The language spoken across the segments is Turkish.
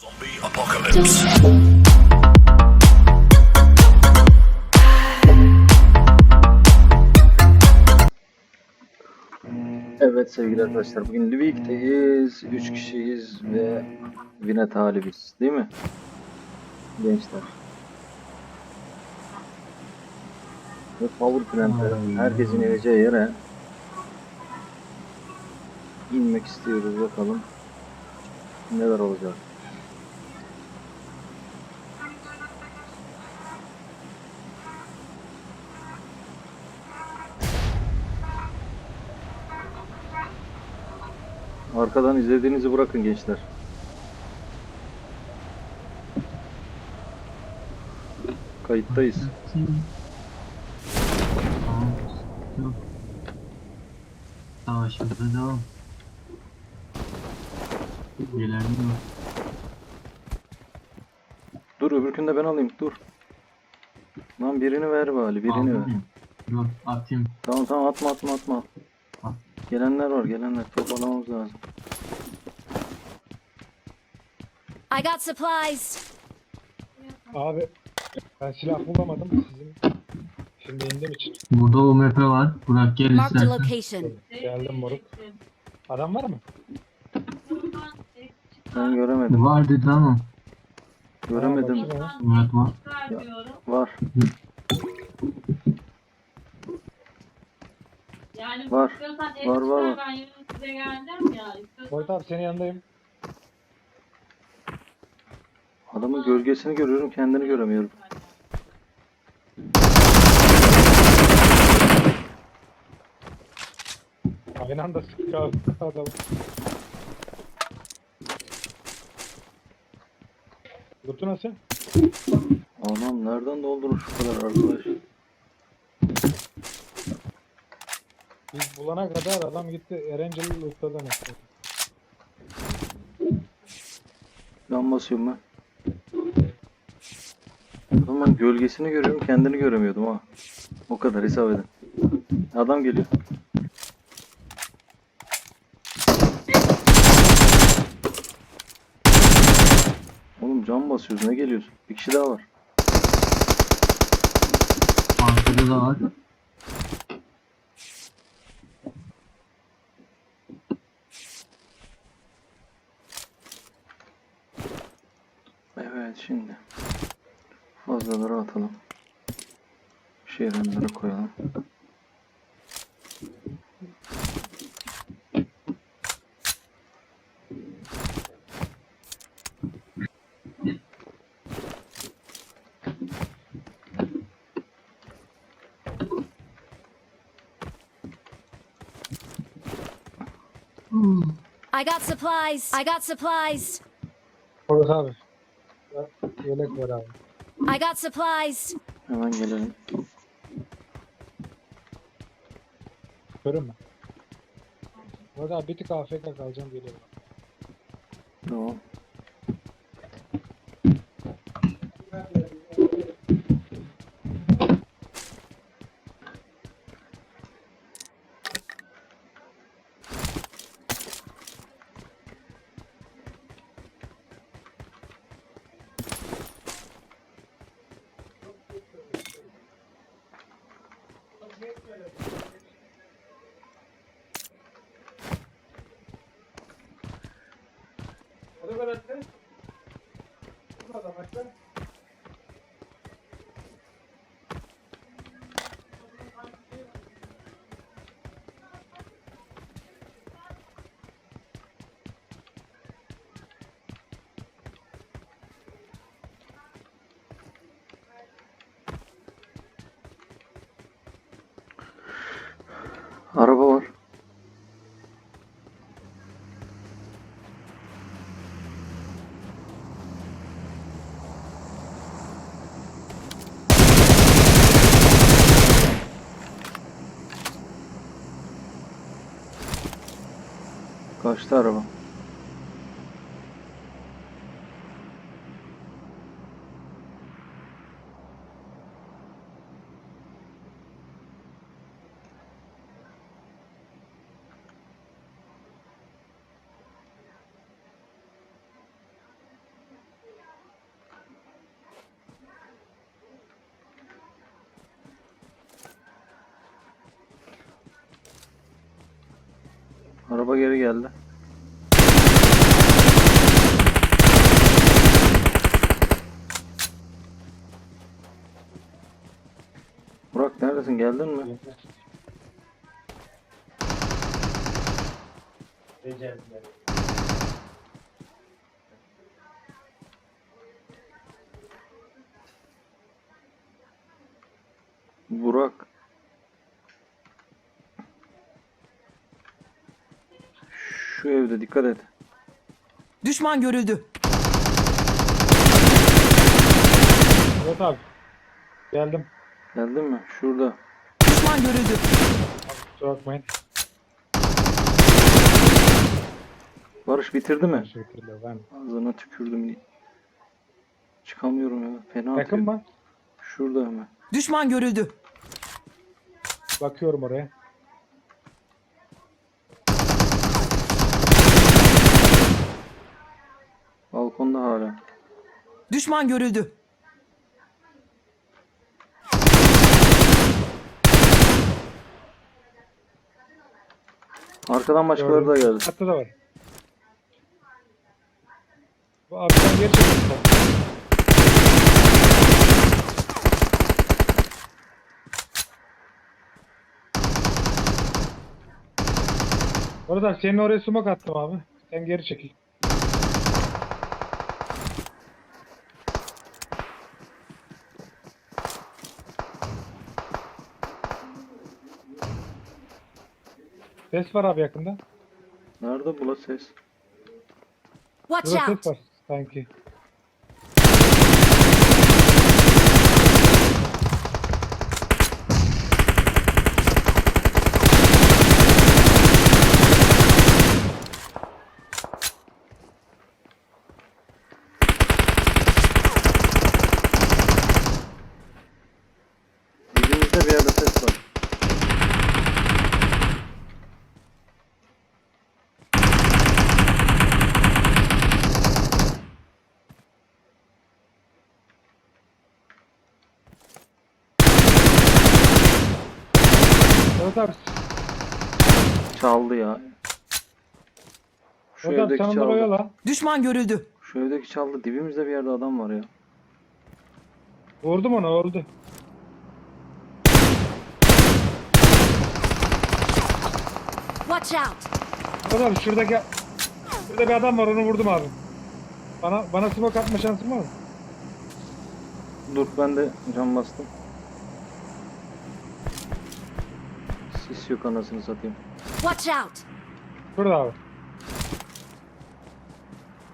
Zombie apocalypse. Evet sevgili arkadaşlar bugün Livik'teyiz. 3 kişiyiz ve Vine talibiz değil mi? Gençler. Ve power plant'e herkesin ineceği yere inmek istiyoruz bakalım neler olacak. Arkadan izlediğinizi bırakın gençler. Kayıttayız. Yok. Savaşımıza devam. Gelen. Dur öbürkünü de ben alayım dur. Lan birini ver bari birini Aldım ver. Dur atayım. Tamam tamam atma atma atma. Gelenler var gelenler toparlamamız lazım. I got supplies. Abi ben silah bulamadım sizin şimdi indim için Burada UMP var. Burak gel Marked a istersen. location. geldim moruk. Adam var mı? Ben göremedim. Var dedi ama. Göremedim. Bakayım Murat var. Var. Yani Var. istiyorsan Var, var, var. Ben yarın size geleceğim ya. İstiyorsan Boyut abi senin yanındayım. Adamın gölgesini görüyorum kendini göremiyorum. Aynı anda sıkıyor adam. Kutu nasıl? Anam nereden doldurur şu kadar arkadaş? Biz bulana kadar adam gitti Erencil Usta'dan işte. Yan basıyorum ben. Adamın gölgesini görüyorum kendini göremiyordum ha. O kadar hesap edin. Adam geliyor. Oğlum cam basıyoruz ne geliyorsun? Bir kişi daha var. Arkada da var. Evet şimdi fazlaları atalım. Şehirleri koyalım. I got supplies. I got supplies. Moruk abi. Yelek var abi. I got supplies. Hemen gelelim. Görün mü? Abi bir tık AFK kalacağım geliyorum. Tamam. Araba. arkadaşlar. Araba geri geldi. Burak neredesin? Geldin mi? Burak. Şu evde dikkat et. Düşman görüldü. Evet abi. Geldim. Geldin mi? Şurada. Düşman görüldü. Kusura bakmayın. Barış bitirdi mi? Teşekkürler. Ben. Ağzına tükürdüm. Çıkamıyorum ya. Fena Yakın atıyor. mı? Şurada hemen. Düşman görüldü. Bakıyorum oraya. Hala. Düşman görüldü. Arkadan başkaları da geldi. Hatta da var. Bu abi sen geri çekil. Orada senin oraya sumak attım abi. Sen geri çekil. Ses var abi yakında. Nerede bu la ses? Watch Burada out! ses var sanki. Dibimizde bir yerde ses var. Evet abi. Çaldı ya. Şu evdeki sen onları çaldı. oyala. Düşman görüldü. Şu evdeki çaldı. Dibimizde bir yerde adam var ya. Vurdum onu vurdu. Watch out! Evet abi şuradaki Şurada bir adam var onu vurdum abi. Bana bana smoke atma şansın var mı? Dur ben de cam bastım. Sis yok anasını satayım. Watch out! Şurada abi.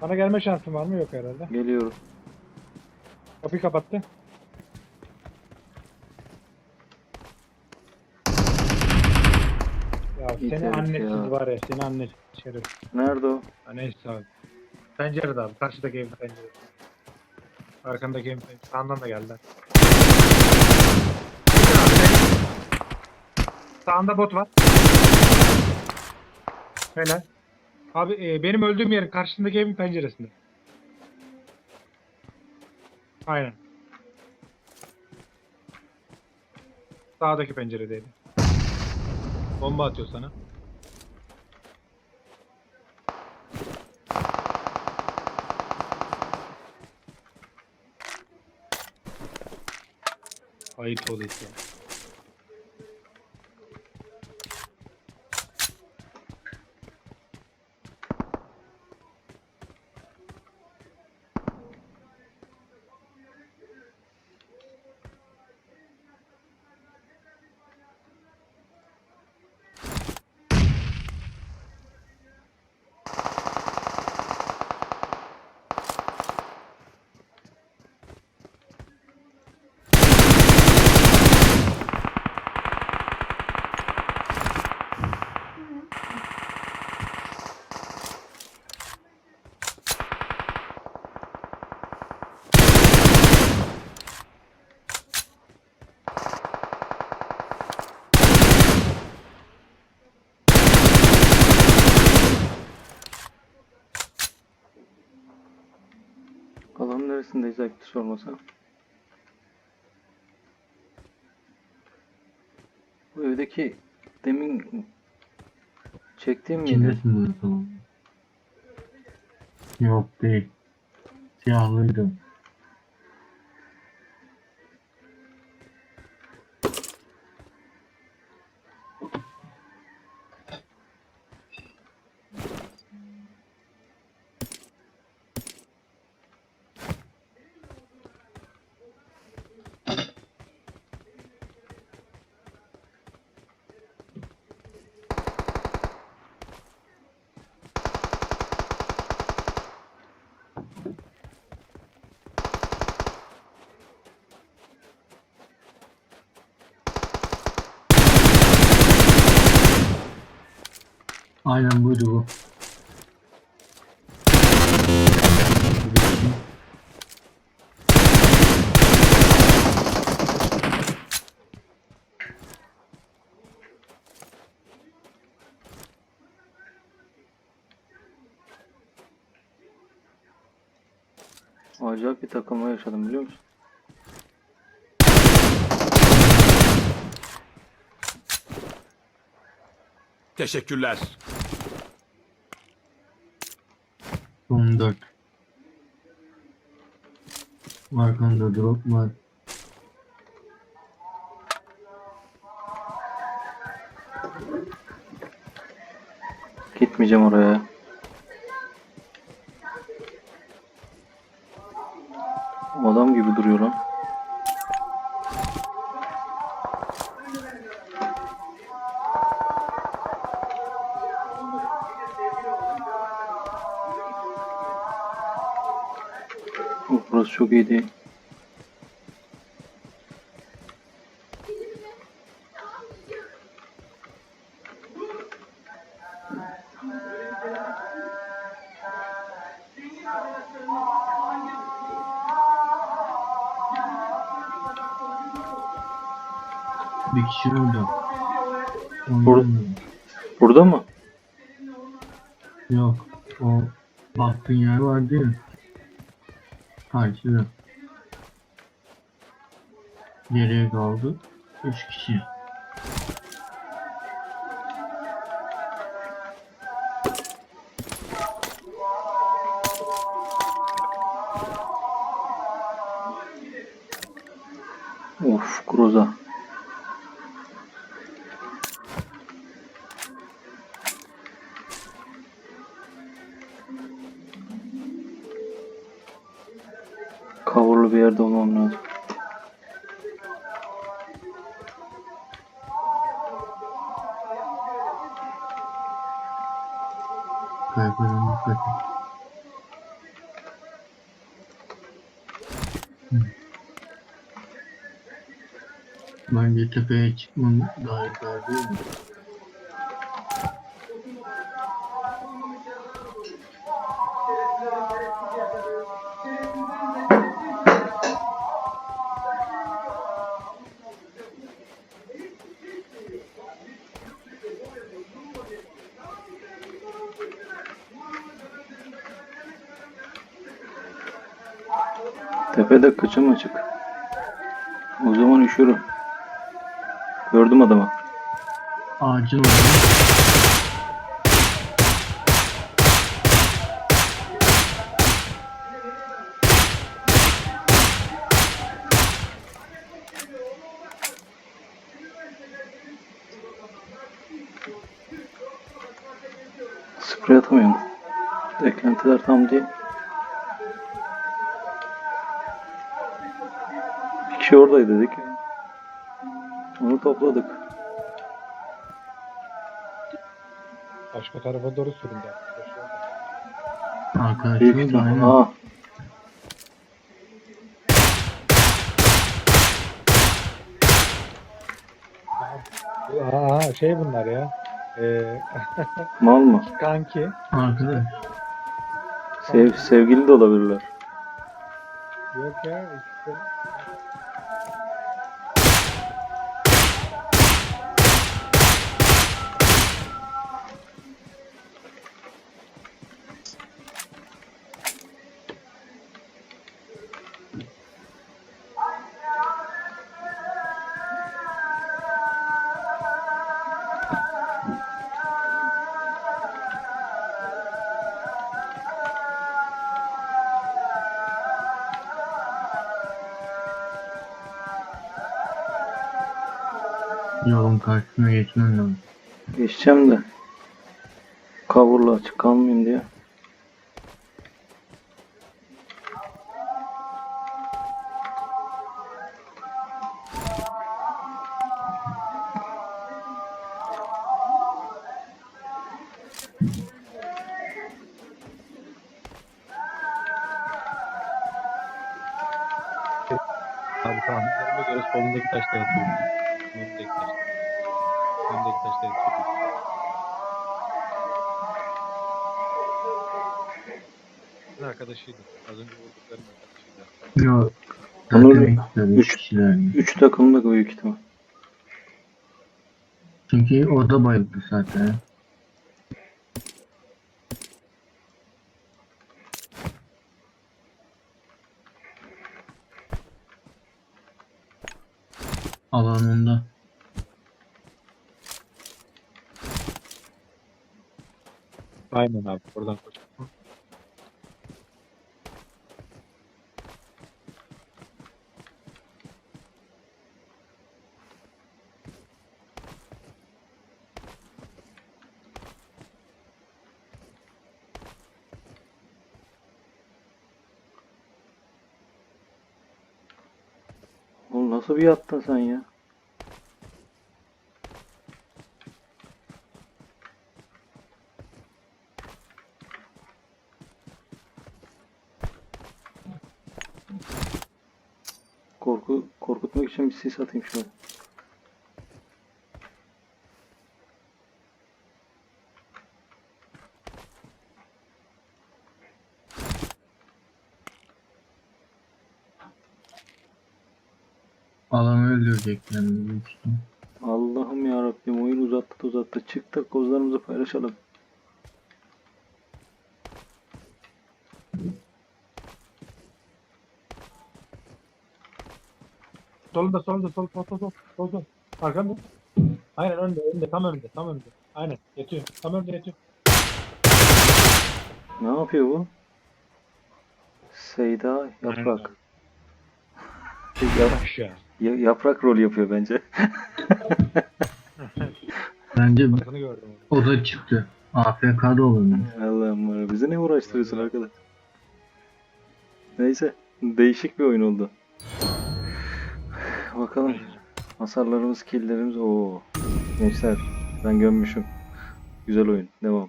Bana gelme şansın var mı? Yok herhalde. Geliyoruz. Kapıyı kapattı. Ya İyi seni herif annesiz ya. var ya seni anne şerif. Nerede o? Ha, neyse abi. Pencerede abi. Karşıdaki evin pencerede. Arkandaki evin pencerede. Sağından da geldiler. Sağında bot var. Helal. Abi e, benim öldüğüm yerin karşısındaki evin penceresinde. Aynen. Sağdaki penceredeydi. Bomba atıyor sana. Ayıp oluyor Alanın neresindeyiz ayıptır sormasa. Bu evdeki demin Çektiğim miydi? Bunu tamam. Yok değil. Siyahlıydı. Aynen buydu bu. Acayip bir takılma yaşadım biliyor musun? Teşekkürler. Son 4. Arkanda drop var. Gitmeyeceğim oraya. Oh, Burası çok iyi değil. Bir kişi. Burada. Oynamıyor. Burada mı? Yok. O baktığın yer vardı ya. Karşıda. Geriye kaldı. 3 kişi. Dikkat et. Hı. Bence tepeye çıkmam daha yukarı değil mi? Tepede kıçım açık. O zaman üşürüm. Gördüm adamı. Ağacın orada. Sprey atamıyorum. Eklentiler tam değil. Kişi oradaydı dedik. Onu topladık. Başka tarafa doğru sürün de. Büyük Arkadaşımız ihtimal. aynen. Aa, Aa şey bunlar ya. Ee, mal mı? kanki. Arkadaş. Sev, sevgili de olabilirler. Yok ya. karşısına geçmen lazım. Geçeceğim de. Kavurla açık kalmayayım diye. Arkadaşıydı. Az önce vurduklarım arkadaşıydı. Yok. Onur üç- kişiler. Üç takımlık büyük ihtimal. Çünkü o da bayıldı zaten. Alanında. Aynen abi. Oradan koş. Oğlum nasıl bir yattın sen ya? Korku korkutmak için bir sis atayım şöyle. Büyük ihtimal. Allah'ım ya Rabbim oyun uzattı uzattı. Çık da kozlarımızı paylaşalım. Solunda solunda sol sol sol sol sol. Arkamda. Aynen önde önde tam önde tam önde. Aynen yatıyor. Tam önde yatıyor. Ne yapıyor bu? Seyda yaprak. Yap, Aşağı. ya- yaprak rol yapıyor bence. Bence Bakını gördüm. o da çıktı. AFK'da olurmuş. Allah'ım ya, bizi ne uğraştırıyorsun arkadaş? Neyse değişik bir oyun oldu. Bakalım hasarlarımız, killlerimiz o gençler ben gömmüşüm. Güzel oyun. Devam.